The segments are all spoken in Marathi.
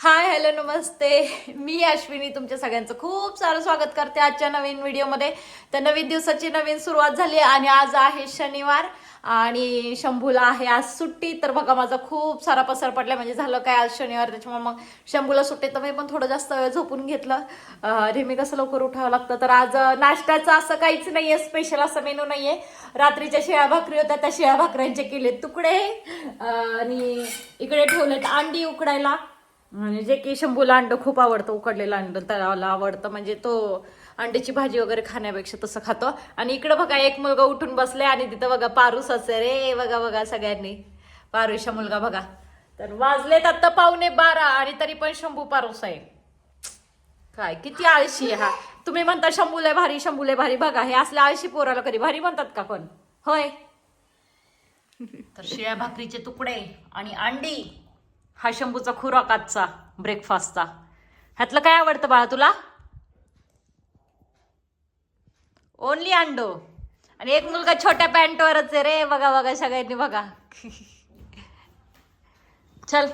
हाय हॅलो नमस्ते. मी अश्विनी तुमच्या सगळ्यांचं खूप सारं स्वागत करते आजच्या नवीन व्हिडिओमध्ये. तर नवीन दिवसाची नवीन सुरुवात झाली आणि आज आहे शनिवार आणि शंभूला आहे आज सुट्टी. तर बघा माझा खूप सारा पसर पडला म्हणजे झालं काय आज शनिवार त्याच्यामुळे मग शंभूला सुट्टी तर मी पण थोडं जास्त वेळ झोपून घेतलं. नेहमी कसं लवकर उठावं लागतं. तर आज नाश्त्याचं असं काहीच नाही आहे स्पेशल असं मेनू नाही आहे रात्रीच्या शिळ्या भाकरी होत्या. त्या शिळ्या भाकऱ्यांचे केले तुकडे. आणि इकडे ठेवलेत अंडी उकडायला. आणि जे की शंभूला अंड खूप आवडतं उकडलेलं अंड तळाला आवडतं म्हणजे तो अंड्याची भाजी वगैरे खाण्यापेक्षा तसं खातो. आणि इकडं बघा एक मुलगा उठून बसले आणि तिथं बघा पारूस असे रे बघा बघा सगळ्यांनी. पारुषा मुलगा बघा. तर वाजलेत आता पावणे बारा आणि तरी पण शंभू पारूस आहे काय किती आळशी आहे हा. तुम्ही म्हणता शंभूले भारी शंभूले भारी बघा. हे असल्या आळशी पोराला कधी भारी म्हणतात का पण? होय? तर शिळ्या भाकरीचे तुकडे आणि अंडी. हा शंभूचा खुराक आजचा ब्रेकफास्टचा ह्यातलं काय आवडतं बाळा तुला? ओनली अंडो. आणि एक मुलगा छोट्या पॅन्टवरच आहे रे. बघा बघा सगळ्यांनी बघा. चल.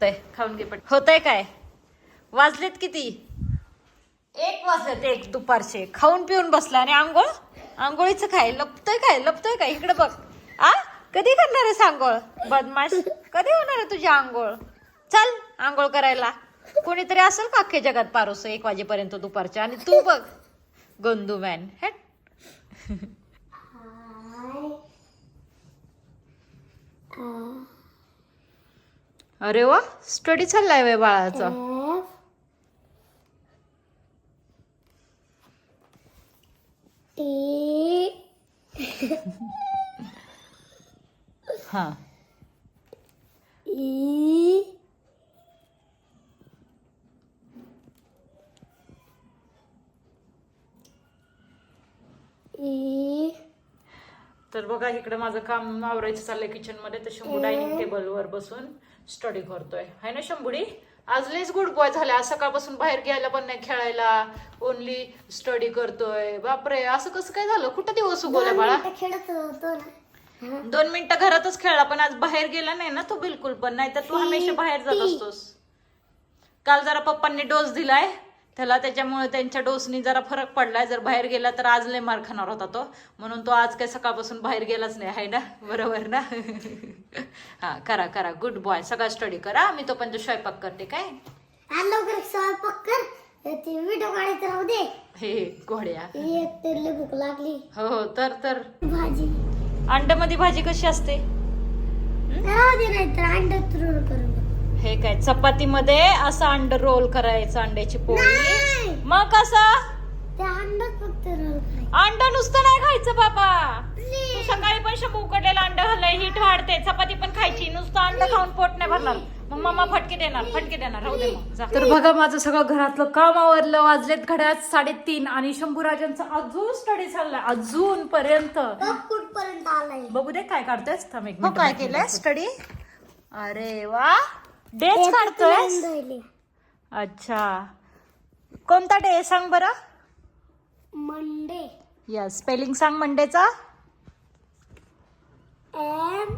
ते खाऊन घे पट होतंय काय? वाजलेत किती? एक वाजलेत. एक दुपारचे. खाऊन पिऊन बसला आणि आंघोळ? आंघोळीचं काय? लपतोय काय? लपतोय काय? इकडे बघ. आ? कधी करणार आहेस आंघोळ? बदमाश कधी होणार आहे तुझी आंघोळ? चल आंघोळ करायला. कोणीतरी असेल का अख्ख्या जगात पारोस? एक वाजेपर्यंत दुपारच्या. आणि तू बघ. गोंदू मॅन हे. अरे वा स्टडी चाललाय वे बाळाचा. हा. तर बघा इकडे माझं काम आवरायचं चाललंय किचनमध्ये तर शंभू डायनिंग टेबलवर बसून स्टडी करतोय. है ना शंभुडी? आज लेच गुड बॉय झाले आज सकाळपासून बाहेर घ्यायला पण नाही खेळायला. ओनली स्टडी करतोय. बापरे असं कसं काय झालं? कुठं दिवस उगवला बाळा? खेळत होतो ना. दोन मिनिटं घरातच खेळला पण आज बाहेर गेला नाही ना तो बिलकुल पण नाही तर तू हमेशा बाहेर जात असतोस. काल जरा पप्पांनी डोस दिलाय त्याला त्याच्यामुळे त्यांच्या डोसनी जरा फरक पडलाय. जर बाहेर गेला तर आज लय मार खाणार होता तो. म्हणून तो आज काही सकाळपासून बाहेर गेलाच नाही आहे ना? बरोबर ना? हा करा करा. गुड बॉय सगळा स्टडी करा. मी तो पण स्वयंपाक करते काय? स्वयंपाक कर. ते व्हिडिओ काढायचं राहू दे. हे घोड्या. लागली. हो हो. तर तर. भाजी. अंड्यामध्ये भाजी कशी असते. हे काय चपातीमध्ये असं अंड रोल करायचं अंड्याची पोळी. मग कसं? अंड नुसतं नाही खायचं बाबा. तू सकाळी पण शंभू उकडलेलं अंड खाल्लंय हिट वाढते चपाती पण खायची नुसतं अंड खाऊन पोट नाही भरणार. मग मम्मा फटके देणार फटके देणार. राहू दे मग. तर बघा माझं सगळं घरातलं काम आवरलं. वाजलेत घड्यात साडेतीन आणि शंभूराजांचा अजून स्टडी चाललाय. अजून पर्यंत बघ कुठपर्यंत आलाय? बघू दे काय काढतेस थांब एक मिनिट काय केलंय स्टडी अरे वा. डेच काढतोय राहिले अच्छा. कोणता डे सांग बरं. मंडे यस स्पेलिंग सांग मंडेचा. M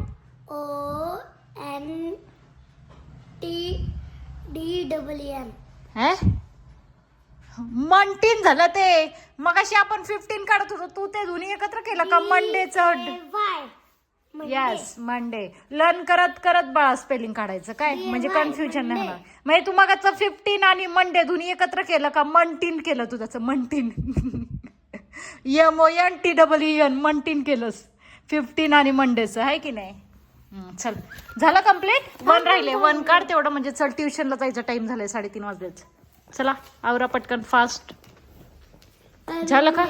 O N T D double M हे? मंटीन झालं ते. मगाशी आपण फिफ्टीन काढत होतो तू ते दोन्ही एकत्र केलं का? मंडेचं वाय. यस मंडे लर्न करत करत बाळा स्पेलिंग काढायचं. काय? म्हणजे कन्फ्युजन नाही होणार. म्हणजे तू मगाचं फिफ्टीन आणि मंडे दोन्ही एकत्र केलं का? मंटीन केलं तू त्याचं. मंटीन M O N T double N मंटीन केलंस. फिफ्टीन आणि मंडेचं आहे की नाही? चल. झालं कंप्लीट वन राहिले. वन काढ तेवढं. म्हणजे चल ट्युशनला जायचं. टाइम झालाय साडेतीन वाजल्याच चला आवरा पटकन फास्ट झालं का?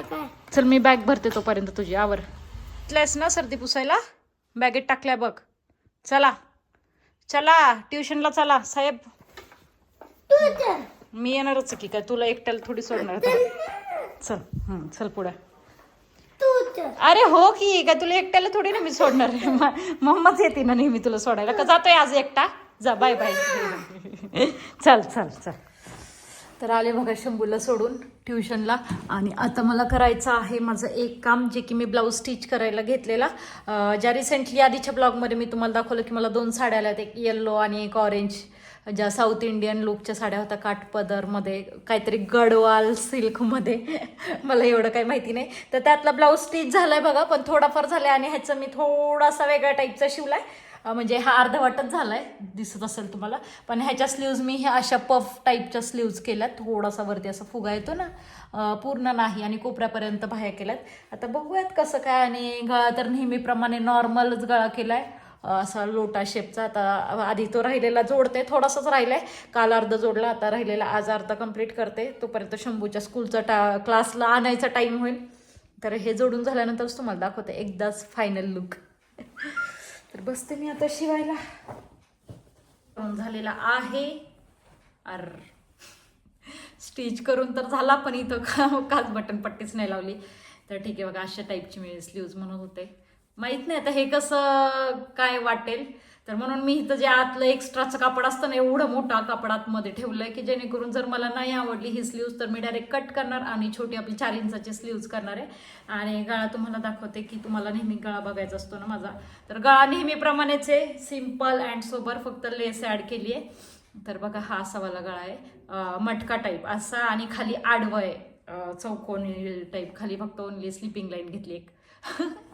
चल मी बॅग भरते तोपर्यंत तुझी. आवर. घेतलंयस ना सर्दी पुसायला? बॅगेत टाकल्या बघ. चला. चला ट्युशनला चला. साहेब. मी येणारच की काय? तुला एकट्याला थोडी सोडणार. चल चल पुढे. अरे हो की काय तुला एकट्याला थोडी ना मी सोडणार आहे. मम्माच येते ना नेहमी तुला सोडायला. का जातोय आज एकटा? जा बाय बाय. चल चल चल. तर आले बघा शंभूला सोडून ट्युशनला. आणि आता मला करायचं आहे माझं एक काम जे की मी ब्लाऊज स्टिच करायला घेतलेला. ज्या रिसेंटली आधीच्या ब्लॉगमध्ये मी तुम्हाला दाखवलं की मला दोन साड्या आल्या एक येल्लो आणि एक ऑरेंज ज्या साऊथ इंडियन लुकच्या साड्या होत्या काठपदरमध्ये काहीतरी गडवाल सिल्कमध्ये. मला एवढं काही माहिती नाही. तर त्यातला ब्लाऊज स्टिच झालाय बघा पण थोडाफार झालाय आणि ह्याचं मी थोडासा वेगळ्या टाईपचा शिवलाय. आहे म्हणजे हा अर्धवटच झालाय दिसत असेल तुम्हाला. पण ह्याच्या स्लीव्ज मी ह्या अशा पफ टाईपच्या स्लीव्ज केल्यात. थोडासा वरती असा फुगा येतो ना पूर्ण नाही आणि कोपऱ्यापर्यंत बाह्या केल्यात. आता बघूयात कसं काय आणि गळा तर नेहमीप्रमाणे नॉर्मलच गळा केला आहे असा लोटा शेपचा आता आधी तो राहिलेला जोडते थोडासाच राहिलाय. काल अर्ध जोडला आता राहिलेला आज अर्धा कंप्लीट करते. तोपर्यंत शंभूच्या स्कूलचा टा क्लासला आणायचा टाईम होईल. तर हे जोडून झाल्यानंतरच तुम्हाला दाखवते एकदाच फायनल लुक तर बसते मी आता शिवायला. झालेला आहे. अर स्टिच करून तर झाला पण इथं का काच बटन पट्टीच नाही लावली. तर ठीक आहे बघा अशा टाईपची मी स्लीव्ज म्हणून होते. माहीत नाही आता हे कसं काय वाटेल. तर म्हणून मी इथं जे आतलं एक्स्ट्राचं कापड असतं ना एवढं मोठा कापड आतमध्ये ठेवलंय की जेणेकरून जर मला नाही आवडली ही स्लीव्ज तर मी डायरेक्ट कट करणार आणि छोटी आपली चार इंचाची स्लीव्ज करणार आहे. आणि गळा तुम्हाला दाखवते की तुम्हाला नेहमी गळा बघायचा असतो ना माझा. तर गळा नेहमीप्रमाणेच आहे सिंपल अँड सोबर फक्त लेस ॲड केली आहे. तर बघा हा असावाला गळा आहे. मटका टाईप असा आणि खाली आडवं आहे. चौकोनी टाईप खाली फक्त ओनली स्लिपिंग लाईन घेतली एक.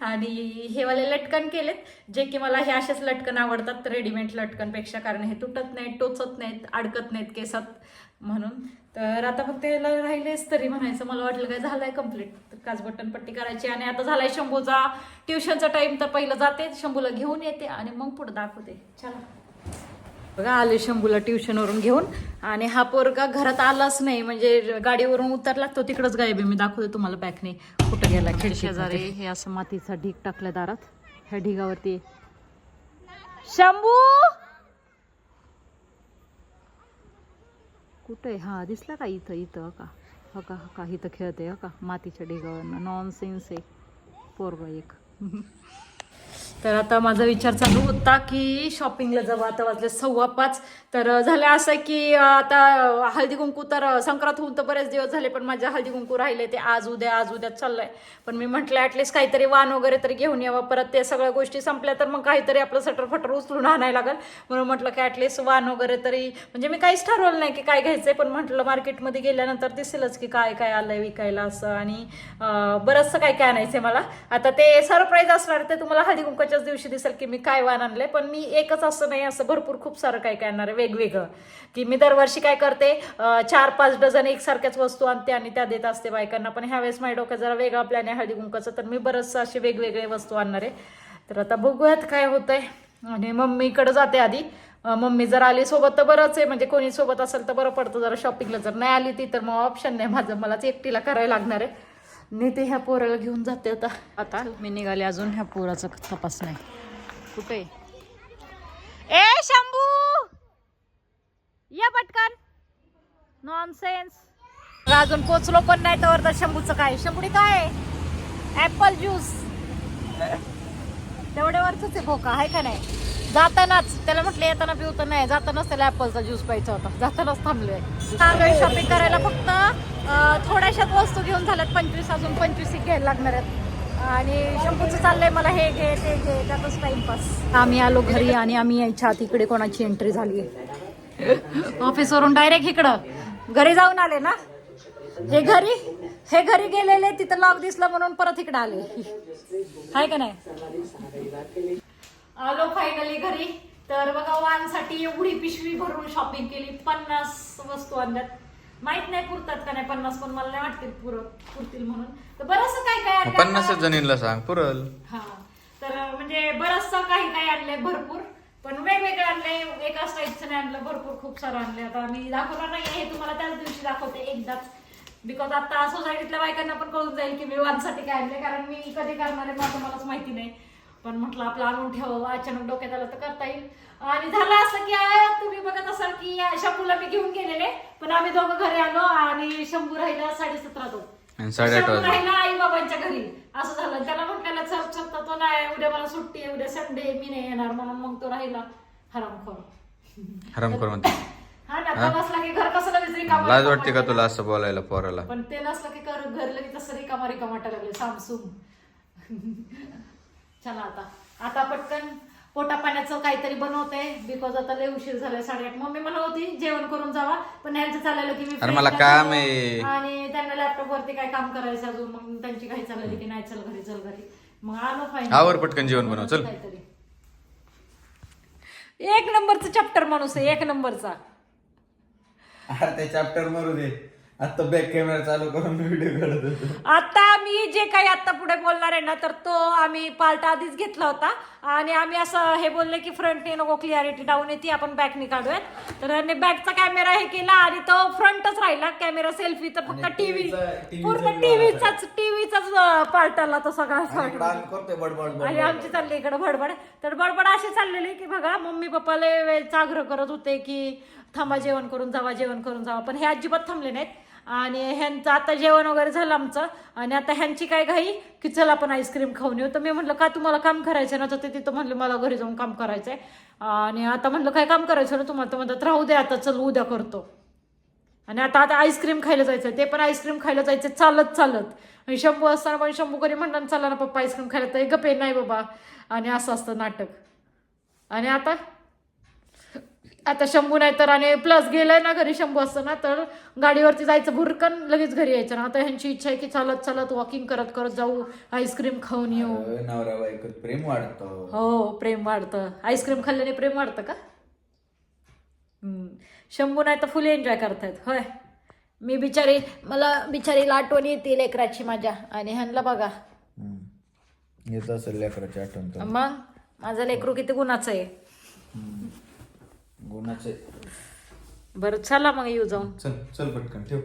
आणि हे वाले लटकन केलेत. जे की मला हे असेच लटकन आवडतात रेडीमेड लटकनपेक्षा. कारण हे तुटत नाहीत टोचत नाहीत अडकत नाहीत केसात म्हणून. तर आता फक्त याला राहिलेच तरी म्हणायचं. मला वाटलं काय झालंय कंप्लीट काच बटन पट्टी करायची. आणि आता झालाय शंभूचा ट्युशनचा टाइम तर पहिलं जाते. शंभूला घेऊन येते आणि मग पुढे दाखवते. चला. बघा आले शंभूला ट्युशनवरून घेऊन. आणि हा पोरगा घरात आलाच नाही म्हणजे गाडीवरून उतरला तो तिकडच गायब आहे. मी दाखवते तुम्हाला बॅकने कुठं गेला खिडशेजारी हे असं मातीचा ढीग टाकल्या दारात. ह्या ढिगावरती. शंभू! कुठे हा दिसला का इथं इथं का? हो का हो का इथं खेळते का? मातीच्या ढिगावर नॉन सेन्स आहे. पोरगा एक. तर आता माझा विचार चालू होता की शॉपिंगला जावं. आता वाजले सव्वा पाच. तर झालं असं की आता हळदी कुंकू तर संक्रांत होऊन तर बरेच दिवस झाले पण माझ्या हळदी कुंकू राहिले ते आज उद्या आज उद्या चाललंय. पण मी म्हटलं ॲटलिस्ट काहीतरी वाण वगैरे तरी घेऊन यावं. परत ते सगळ्या गोष्टी संपल्या तर मग काहीतरी आपलं सटर फटर उचलून आणायला लागेल. म्हणून म्हटलं की ॲटलिस्ट वाण वगैरे तरी म्हणजे मी काहीच ठरवलं नाही की काय घ्यायचंय पण म्हटलं मार्केटमध्ये गेल्यानंतर दिसेलच की काय काय आलंय विकायला असं. आणि बरंचसं काय काय आणायचंय मला. आता ते सरप्राईज असणार ते तुम्हाला हळदी कुंकाच्याच दिवशी दिसेल की मी काय वाण आणलंय पण मी एकच असं नाही असं भरपूर खूप सारं काय काय आणणार आहे वेगवेगळं. की मी दरवर्षी काय करते चार पाच डझन एकसारख्याच वस्तू आणते आणि त्या देत असते बायकांना पण ह्यावेळेस माझ्या डोक्यात जरा वेगळा प्लॅन आहे हळदी कुंकाचं तर मी बरंचसं असे वेगवेगळे वस्तू आणणार आहे. तर आता बघूयात काय होतंय. आणि मम्मीकडे जाते आधी. मम्मी जर आली सोबत तर बरंच आहे म्हणजे कोणी सोबत असेल तर बरं पडतं जरा शॉपिंगला जर नाही आली ती तर मग ऑप्शन नाही माझं मलाच एकटीला करायला लागणार आहे. मी ते ह्या पोराला घेऊन जाते आता. आता मी निघाले अजून ह्या पोराचा तपास नाही. कुठे ए शंभू! या पटकन. नॉनसेन्स अजून पोचलो पण नाही तर तर शंभूचं काय? शंभूडी काय ऍपल ज्यूस तेवढ्यावरच आहे भोका आहे का नाही? जातानाच त्याला म्हटलं येताना पिऊ तर नाही. जातानाच त्याला ऍपलचा ज्यूस प्यायचा होता. जातानाच थांबलोय. शॉपिंग करायला फक्त थोड्याशात थोड्याशाच वस्तू घेऊन झाल्यात पंचवीस अजून पंचवीस एक घ्यायला लागणार आहेत. आणि शंपूचं चाललंय मला हे घे ते घे त्यातच टाइमपास. आम्ही आलो घरी आणि आम्ही यायच्या आत इकडे कोणाची एंट्री झाली ऑफिसवरून डायरेक्ट इकडं. घरी जाऊन आले ना? हे घरी? हे घरी गेलेले तिथं लॉक दिसलं म्हणून परत इकडे आले. हाय का नाही? आलो फायनली घरी. तर बघा वानसाठी एवढी पिशवी भरून शॉपिंग केली. पन्नास वस्तू आणल्यात. माहीत नाही पुरतात का नाही पन्नास पण मला नाही वाटते पुर पुरतील म्हणून. तर बरंच काय काय आणलंय आता. जणींना सांग पुरल. हा. तर म्हणजे बरंचस काही काही आणलंय भरपूर. पण वेगवेगळे आणले एकाच टाईपचं नाही आणलं. भरपूर खूप सारं आणले आता मी दाखवणार नाही हे तुम्हाला त्याच दिवशी दाखवते एकदाच. बिकॉज आता सोसायटीतल्या बायकांना पण कळून जाईल की मी वानसाठी काय आणले कारण मी कधी करणार आहे माझं मलाच माहिती नाही. पण म्हटलं आपलं आणून ठेवावं. अचानक डोक्यात आलं तर करता येईल. आणि झालं असं की तुम्ही बघत असाल की या शंभूला मी घेऊन गेलेले. पण आम्ही दोघं घरी आलो आणि शंभू राहिला साडेसतरा तो राहिला आई बाबांच्या घरी. असं झालं. त्याला म्हटलं चल चल तर तो नाही उद्या मला सुट्टी आहे. उद्या संडे मी नाही येणार म्हणून मग तो राहिला हरामखोर. हरामखोर म्हणते. हा ना तो नसला की घर कसं लगेच रिकामा लाज वाटते का तुला असं बोलायला पोराला? पण ते नसलं की घर लगेच असं रिकामा रिकामा लागले. सामसूम. चला आता. आता पटकन पोटा पाण्याचं काहीतरी बनवते बिकॉज आता लय उशीर झालाय साडेआठ. मम्मी म्हणत होती जेवण करून जावा पण ह्यांचं चाललेलं की मी अरे मला काम आहे. आणि त्यांना लॅपटॉप वरती काय काम करायचं अजून? मग त्यांची काही चाललेली की नाही चल घरी चल घरी. मग आलो फायनल आवर पटकन जेवण बनव, चल. एक नंबरचा चॅप्टर माणूस आहे एक नंबरचा. अरे ते चॅप्टर मरू दे. आता बॅक कॅमेरा चालू करून व्हिडिओ काढत होतो. आता मी जे काही आता पुढे बोलणार आहे ना तर तो आम्ही पार्ट आधीच घेतला होता. आणि आम्ही असं हे बोलले की फ्रंटने नको क्लिअरिटी डाऊन येते आपण बॅकने काढूयात. तर त्यांनी बॅकचा कॅमेरा हे केला आणि तो फ्रंटच राहिला. कॅमेरा सेल्फी तर फक्त आणि टीव्ही TV पूर्ण टीव्हीचाच टीव्हीचाच पार्ट आला तो सगळा. करतोय बडबड आणि आमची चालली इकडे भडबड तर बडबड अशी चाललेली की बघा मम्मी पप्पाला वेळचा आग्रह करत होते की थांबा जेवण करून जावा जेवण करून जावा. पण हे अजिबात थांबले नाहीत. आणि ह्यांचं आता जेवण वगैरे झालं आमचं. आणि आता ह्यांची काय घाई? की चल आपण आईस्क्रीम खाऊन येऊ. तर मी म्हटलं का तुम्हाला काम करायचं ना? तर ते तिथं म्हणलं मला घरी जाऊन काम करायचं आहे आणि आता म्हणलं काय काम करायचं ना तुम्हाला? तर म्हणतात राहू दे आता चल उद्या करतो. आणि आता आता आईस्क्रीम खायला जायचं ते पण आईस्क्रीम खायला जायचं चालत चालत. आणि शंभू असताना पण शंभू कधी म्हणणार चला ना पप्पा आईस्क्रीम खायला. तर गपे नाही बाबा. आणि असं असतं नाटक. आणि आता? आता शंभू नाही तर आणि प्लस गेलाय ना घरी शंभू असतं ना तर गाडीवरती जायचं भुरकन लगेच घरी यायचं. ना आता ह्यांची इच्छा आहे की चालत चालत वॉकिंग करत करत जाऊ आईस्क्रीम खाऊन येऊ. नवरा बायकोत प्रेम वाढतं. हो प्रेम वाढतं. आईस्क्रीम खाल्ल्याने प्रेम वाढतं का? हम्म. शंभू नाही तर फुल एन्जॉय करतायत. होय. मी बिचारी मला बिचारीला आठवण येते लेकराची माझ्या. आणि ह्यांना बघा. येत असेल लेकराची आठवण तर. मग? माझं लेकरू किती गुणाचं आहे? गुणाचे. बरं चला मग येऊ जाऊन. चल चल पटकन ठेव.